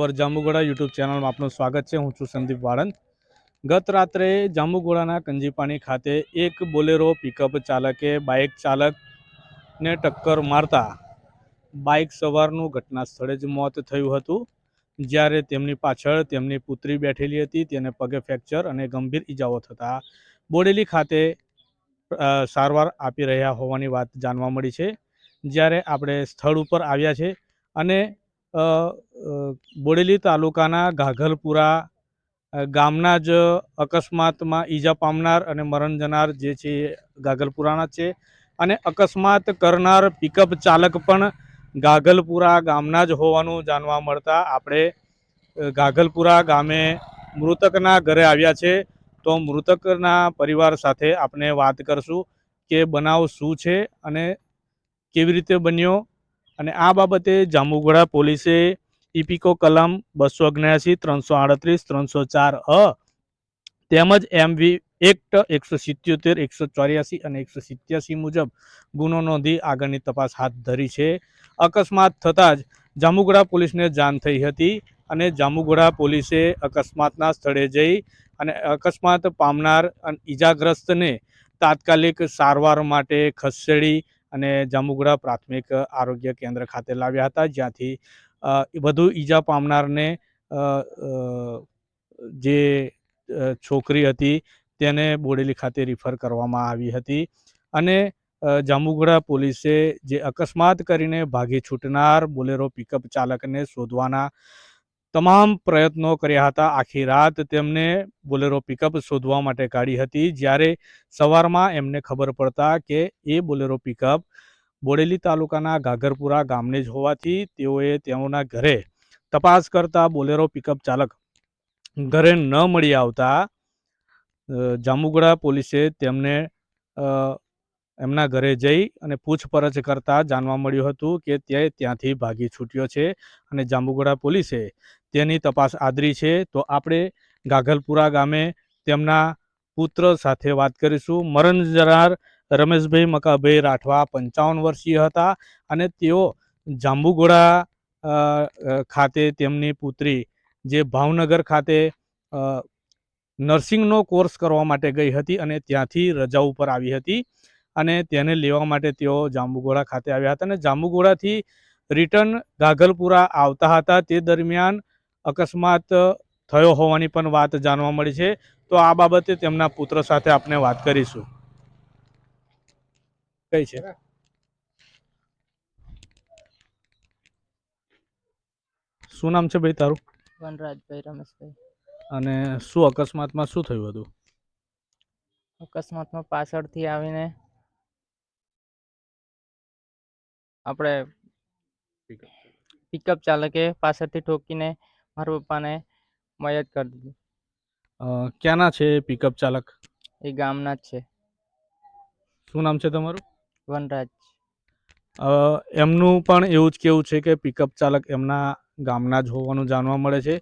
અવર Jambughoda YouTube ચેનલમાં આપનું સ્વાગત છે. હું છું સંદીપ વાળંદ. ગત રાત્રે જાંબુગોડાના કંજીપાણી ખાતે એક બોલેરો પિકઅપ ચાલકે બાઇક ચાલકને ટક્કર મારતા બાઇક સવારનું ઘટના સ્થળે જ મોત થયું હતું. જ્યારે તેમની પાછળ તેમની પુત્રી બેઠેલી હતી, તેને પગે ફ્રેક્ચર અને ગંભીર ઈજાઓ થતાં બોડેલી ખાતે સારવાર આપી રહ્યા હોવાની વાત જાણવા મળી છે. જ્યારે આપણે સ્થળ ઉપર આવ્યા છે અને બોડેલી તાલુકાના ઘાઘલપુરા ગામના જ અકસ્માતમાં ઈજા પામનાર અને મરણ જનાર જે છે જ છે. અને અકસ્માત કરનાર પિકઅપ ચાલક પણ ગાઘલપુરા ગામના જ હોવાનું જાણવા મળતા આપણે ગાઘલપુરા ગામે મૃતકના ઘરે આવ્યા છે. તો મૃતકના પરિવાર સાથે આપણે વાત કરશું કે બનાવ શું છે અને કેવી રીતે બન્યો અને આ બાબતે જાંબુઘોડા પોલીસે ઇપિકો કલમ બસો અગ્યાસી ત્રણસો આડત્રીસ, ત્રણસો ચાર અ તેમજ એમવી એક્ટ એકસો સિત્યોતેર, એકસો ચોર્યાસી અને એકસો સિત્યાસી મુજબ ગુનો નોંધી આગળની તપાસ હાથ ધરી છે. અકસ્માત થતાં જ જાંબુઘોડા પોલીસને જાણ થઈ હતી અને જાંબુઘોડા પોલીસે અકસ્માતના સ્થળે જઈ અને અકસ્માત પામનાર અને ઈજાગ્રસ્તને તાત્કાલિક સારવાર માટે ખસેડી અને જામુગડા પ્રાથમિક આરોગ્ય કેન્દ્ર ખાતે લાવ્યા હતા. જ્યાંથી વધુ ઈજા પામનારને જે છોકરી હતી તેને બોડેલી ખાતે રિફર કરવામાં આવી હતી. અને જામુગડા પોલીસે જે અકસ્માત કરીને ભાગી છૂટનાર બોલેરો પિકઅપ ચાલકને શોધવાના તમામ પ્રયત્નો કર્યા હતા. આખી રાત તેમને બોલેરો પિકઅપ શોધવા માટે કાઢી હતી. જ્યારે સવારમાં એમને ખબર પડતા કે એ બોલેરો પિકઅપ બોડેલી તાલુકાના ગાગરપુરા ગામને જ હોવાથી તેઓએ તેઓના ઘરે તપાસ કરતા બોલેરો પિકઅપ ચાલક ઘરે ન મળી આવતા જાંબુગડા પોલીસે તેમને એમના ઘરે જઈ અને પૂછપરછ કરતા જાણવા મળ્યું હતું કે તે ત્યાંથી ભાગી છૂટ્યો છે અને જાંબુગડા પોલીસે તેની તપાસ આદરી છે. તો આપણે ગાઘલપુરા ગામે તેમના પુત્ર સાથે વાત કરીશું. મરણ જનાર રમેશભાઈ મકાભાઈ રાઠવા પંચાવન વર્ષીય હતા અને તેઓ અ, ખાતે તેમની પુત્રી જે ભાવનગર ખાતે નર્સિંગનો કોર્સ કરવા માટે ગઈ હતી અને ત્યાંથી રજા ઉપર આવી હતી અને તેને લેવા માટે તેઓ જાંબુઘોડા ખાતે આવ્યા હતા. અને જાંબુઘોડાથી રિટર્ન ગાઘલપુરા આવતા હતા. તે દરમિયાન અકસ્માત થયો હોવાની પણ વાત જાણવા મળી છે. તો આ બાબતે તેમના પુત્ર સાથે આપણે વાત કરીશું. કઈ છે? શું નામ છે ભાઈ તારું? વનરાજભાઈ રમેશભાઈ. અને શું અકસ્માતમાં શું થયું હતું? અકસ્માતમાં પાછળથી આવીને આપણે પિકઅપ ચાલકે પાછળથી ઠોકીને મારા પપ્પાને મદદ કરી દીધું. અ, ક્યાંના છે પિકઅપ ચાલક? એ ગામના જ છે. શું નામ છે તમારું? વનરાજ. અ, એમનું પણ એવું જ કેવું છે કે પિકઅપ ચાલક એમના ગામના જ હોવાનું જાણવા મળે છે.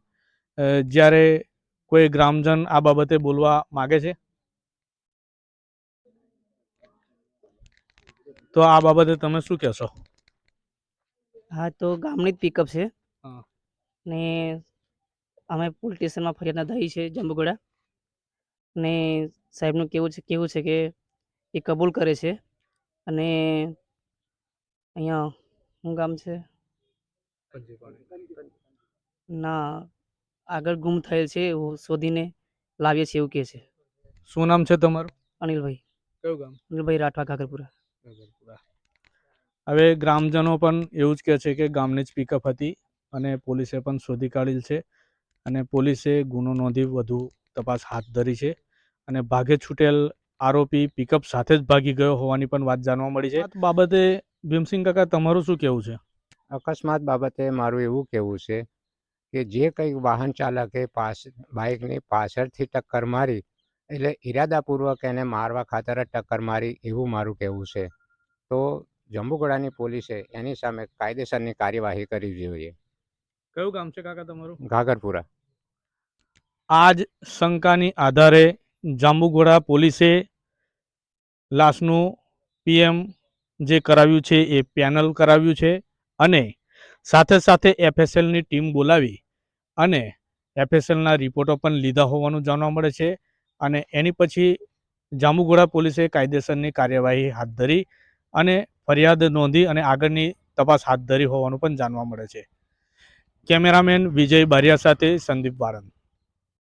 અ, જ્યારે કોઈ ગ્રામજન આ બાબતે બોલવા માગે છે? તો આ બાબતે તમે શું કહેશો? હા તો ગામની જ પિકઅપ છે. ને અમે પોલીસ સ્ટેશનમાં ફરિયાદ નોંધાવી છે જંબુગોડા. ને સાહેબનું કેવું છે કેવું છે કે એ કબૂલ કરે છે. અને અહીંયા શું ગામ છે? ના આગળ ગુમ થયેલ છે એવું શોધીને લાવીએ છીએ એવું કહે છે. શું નામ છે તમારું? અનિલભાઈ. કયું ગામ? અનિલભાઈ રાઠવા ઘાઘરપુરા. હવે ગ્રામજનો પણ એવું જ કહે છે કે ગામની જ પિકઅપ હતી. અને પોલીસે પણ શોધી કાઢેલ છે. અને પોલીસે ગુનો નોંધી વધુ તપાસ હાથ ધરી છે. અને ભાગે છૂટેલ આરોપી પિકઅપ સાથે જ ભાગી ગયો હોવાની પણ વાત જાણવા મળી છે. બાબતે ભીમસિંહ કાકા તમારું શું કહેવું છે? અકસ્માત બાબતે મારું એવું કહેવું છે કે જે કંઈ વાહન ચાલકે પાસ બાઇકની પાછળથી ટક્કર મારી એટલે ઈરાદાપૂર્વક એને મારવા ખાતર જ ટક્કર મારી એવું મારું કહેવું છે. તો જંબુગોડાની પોલીસે એની સામે કાયદેસરની કાર્યવાહી કરવી જોઈએ. કયું ગામ છે કાકા તમારું? ઘાઘરપુરા. આજ શંકાની આધારે જાંબુઘોડા પોલીસે લાશનું પીએમ જે કરાવ્યું છે એ પેનલ કરાવ્યું છે અને સાથે સાથે એફએસએલની ટીમ બોલાવી અને એફએસએલના રિપોર્ટો પણ લીધા હોવાનું જાણવા મળે છે અને એની પછી જાંબુઘોડા પોલીસે કાયદેસરની કાર્યવાહી હાથ ધરી અને ફરિયાદ નોંધી અને આગળની તપાસ હાથ ધરી હોવાનું પણ જાણવા મળે છે. કેમેરામેન વિજય બારિયા સાથે સંદીપ વાળંદ